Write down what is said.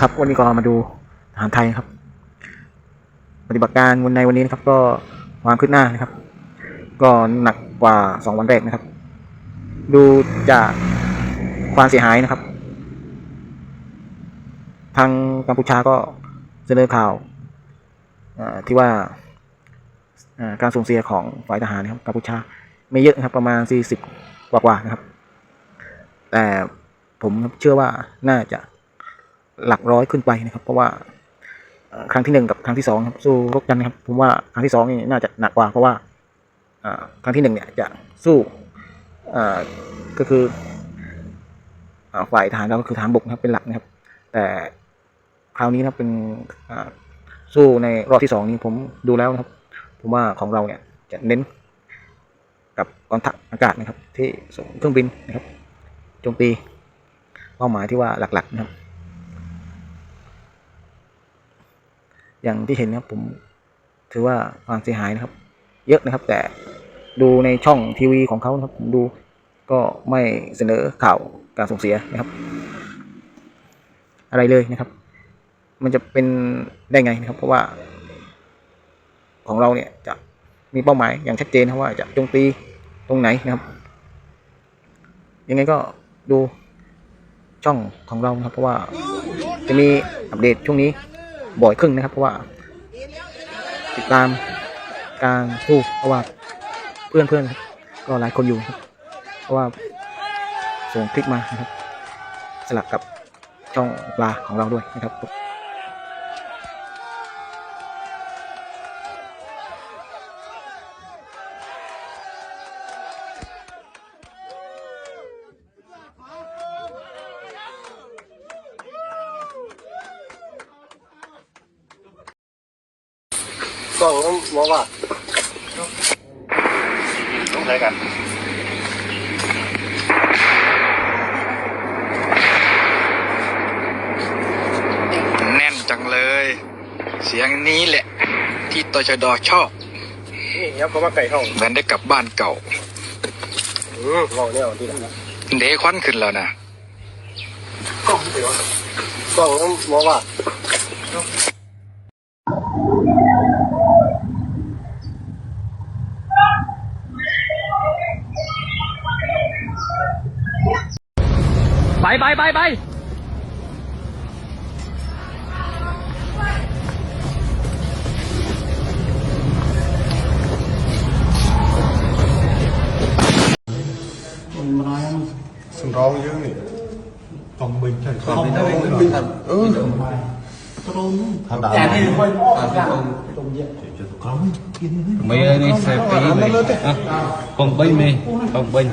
ครับวันนี้ก็มาดูทหารไทยครับ ปฏิบัติการวันในวันนี้นะครับ ก็ความคืบหน้านะครับ ก็หนักกว่าสองวันแรกนะครับ ดูจากความเสียหายนะครับ ทางกัมพูชาก็เสนอข่าวที่ว่าการสูญเสียของฝ่ายทหารนะครับกัมพูชาไม่เยอะนะครับ ประมาณ 40 กว่าๆนะครับ แต่ผมเชื่อว่าน่าจะ หลักร้อยขึ้นไปนะครับ เพราะว่าครั้งที่หนึ่งกับครั้งที่สองครับสู้รบกันนะครับผมว่าครั้งที่สองนี่น่าจะหนักกว่าเพราะว่าครั้งที่หนึ่งเนี่ยจะสู้ก็คือฝ่ายทหารเราก็คือทหารบกนะครับเป็นหลักนะครับ แต่คราวนี้นะครับเป็นสู้ในรอบที่สองนี้ผมดูแล้วนะครับ ผมว่าของเราเนี่ยจะเน้นกับกองทัพอากาศนะครับ ที่ส่งเครื่องบินนะครับโจมตีเป้าหมายที่ว่าหลักๆนะครับ อย่างที่เห็นนะครับผมถือว่าความเสียหายนะครับ เยอะนะครับ แต่ดูในช่องทีวีของเขานะครับ ผมดูก็ไม่เสนอข่าวการส่งเสียนะครับ อะไรเลยนะครับ มันจะเป็นได้ไงนะครับ เพราะว่า ของเราเนี่ยจะมีเป้าหมายอย่างชัดเจนนะครับว่าจะโจมตีตรงไหนนะครับ ยังไงก็ดูช่องของเรานะครับ เพราะว่าจะมีอัปเดตช่วงนี้ บ่อยครึ่งนะครับ เพราะว่า ติดตามการสู้เพราะว่าเพื่อนเพื่อนก็หลายคนอยู่ครับ เพราะว่าส่งคลิปมานะครับ สลับกับช่องปลาของเราด้วยนะครับ กล้องต้องมองว่าต้องใช้กันแน่นจังเลย เสียงนี้แหละ ที่ตชดชอบ นี่ยับก็มาไก่ห้องเหมือนได้กลับบ้านเก่าอืมมองเนี่ยที่ไหนเดควันขึ้นแล้วนะกล้องเดี๋ยวกล้องต้องมองว่าไปไปไปไปสำรองเยอะนี่ต้องบินใช่ไหมต้องบิน เออทำได้แต่นี่ค่อยตรงเยอะตรง mấy ơi đi xe tí mày à, phòng binh mày phòng binh